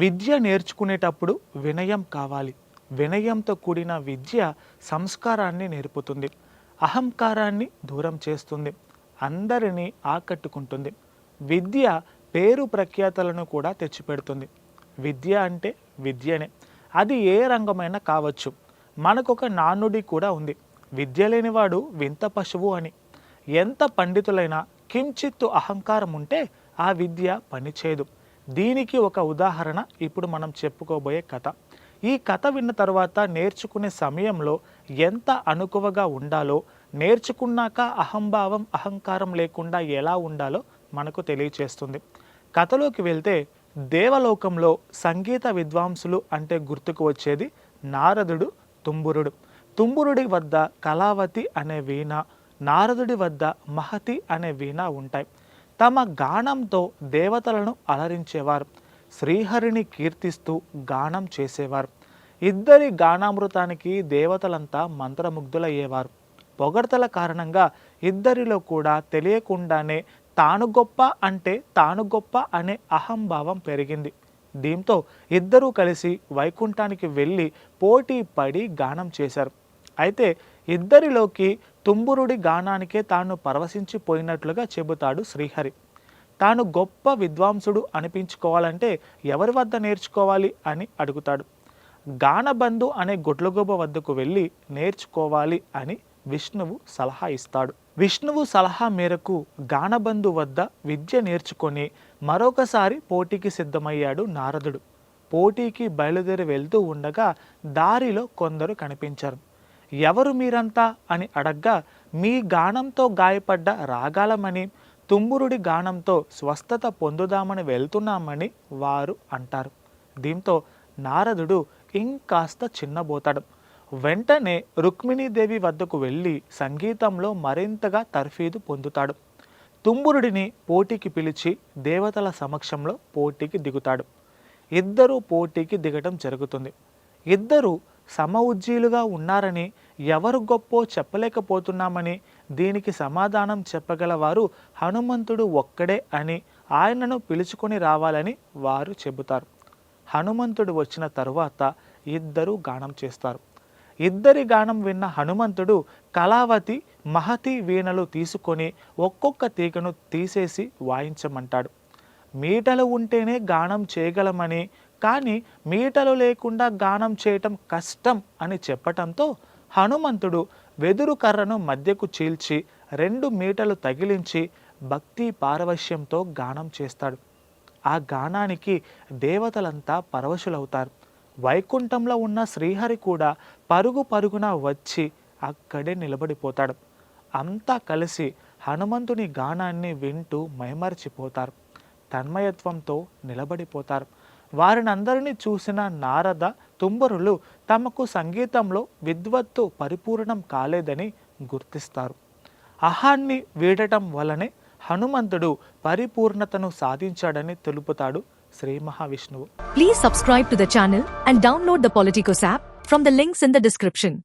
విద్య నేర్చుకునేటప్పుడు వినయం కావాలి. వినయంతో కూడిన విద్య సంస్కారాన్ని నేర్పుతుంది. అహంకారాన్ని దూరం చేస్తుంది. అందరినీ ఆకట్టుకుంటుంది. విద్య పేరు ప్రఖ్యాతలను కూడా తెచ్చిపెడుతుంది. విద్య అంటే విద్యనే. అది ఏ రంగమైనా కావచ్చు. మనకొక నానుడి కూడా ఉంది. విద్య లేనివాడు వింత పశువు అని. ఎంత పండితులైనా కించిత్తు అహంకారం ఉంటే ఆ విద్య పనిచేయదు. దీనికి ఒక ఉదాహరణ ఇప్పుడు మనం చెప్పుకోబోయే కథ. ఈ కథ విన్న తర్వాత నేర్చుకునే సమయంలో ఎంత అనుకువగా ఉండాలో నేర్చుకున్నాక అహంభావం అహంకారం లేకుండా ఎలా ఉండాలో మనకు తెలియచేస్తుంది. కథలోకి వెళ్తే దేవలోకంలో సంగీత విద్వాంసులు అంటే గుర్తుకు వచ్చేది నారదుడు తుంబురుడు. తుంబురుడి వద్ద కళావతి అనే వీణ నారదుడి వద్ద మహతి అనే వీణ ఉంటాయి. తమ గానంతో దేవతలను అలరించేవారు. శ్రీహరిని కీర్తిస్తూ గానం చేసేవారు. ఇద్దరి గానామృతానికి దేవతలంతా మంత్రముగ్ధులయ్యేవారు. పొగడ్తల కారణంగా ఇద్దరిలో కూడా తెలియకుండానే తాను గొప్ప అంటే తాను గొప్ప అనే అహంభావం పెరిగింది. దీంతో ఇద్దరూ కలిసి వైకుంఠానికి వెళ్ళి పోటీ పడి గానం చేశారు. అయితే ఇద్దరిలోకి తుంబురుడి గానానికే తాను పరవశించిపోయినట్లుగా చెబుతాడు శ్రీహరి. తాను గొప్ప విద్వాంసుడు అనిపించుకోవాలంటే ఎవరి వద్ద నేర్చుకోవాలి అని అడుగుతాడు. గానబంధు అనే గుడ్లగొబ్బ వద్దకు వెళ్ళి నేర్చుకోవాలి అని విష్ణువు సలహా ఇస్తాడు. విష్ణువు సలహా మేరకు గానబంధు వద్ద విద్య నేర్చుకొని మరొకసారి పోటీకి సిద్ధమయ్యాడు నారదుడు. పోటీకి బయలుదేరి వెళ్తూ ఉండగా దారిలో కొందరు కనిపించారు. ఎవరు మీరంతా అని అడగ్గా మీ గానంతో గాయపడ్డ రాగాలమని తుమ్మురుడి గానంతో స్వస్థత పొందుదామని వెళ్తున్నామని వారు అంటారు. దీంతో నారదుడు ఇంకాస్త చిన్నబోతాడు. వెంటనే రుక్మిణీదేవి వద్దకు వెళ్ళి సంగీతంలో మరింతగా తర్ఫీదు పొందుతాడు. తుంబురుడిని పోటీకి పిలిచి దేవతల సమక్షంలో పోటీకి దిగుతాడు. ఇద్దరూ పోటీకి దిగటం జరుగుతుంది. ఇద్దరు సమఉజ్జీలుగా ఉన్నారని ఎవరు గొప్పో చెప్పలేకపోతున్నామని దీనికి సమాధానం చెప్పగలవారు హనుమంతుడు ఒక్కడే అని ఆయనను పిలుచుకొని రావాలని వారు చెబుతారు. హనుమంతుడు వచ్చిన తరువాత ఇద్దరు గానం చేస్తారు. ఇద్దరి గానం విన్న హనుమంతుడు కళావతి మహతి వీణలు తీసుకొని ఒక్కొక్క తీగను తీసేసి వాయించమంటాడు. మీటలు ఉంటేనే గానం చేయగలమని కానీ మీటలు లేకుండా గానం చేయటం కష్టం అని చెప్పటంతో హనుమంతుడు వెదురు కర్రను మధ్యకు చీల్చి రెండు మీటలు తగిలించి భక్తి పారవశ్యంతో గానం చేస్తాడు. ఆ గానానికి దేవతలంతా పరవశులవుతారు. వైకుంఠంలో ఉన్న శ్రీహరి కూడా పరుగు పరుగున వచ్చి అక్కడే నిలబడిపోతాడు. అంతా కలిసి హనుమంతుని గానాన్ని వింటూ మైమరిచిపోతారు. తన్మయత్వంతో నిలబడిపోతారు. వారినందరినీ చూసిన నారద తుంబరులు తమకు సంగీతంలో విద్వత్తు పరిపూర్ణం కాలేదని గుర్తిస్తారు. అహాన్ని వీడటం వలనే హనుమంతుడు పరిపూర్ణతను సాధించాడని తెలుపుతాడు శ్రీ మహావిష్ణువు. Please subscribe to the channel and download the Politicos app from the links in the description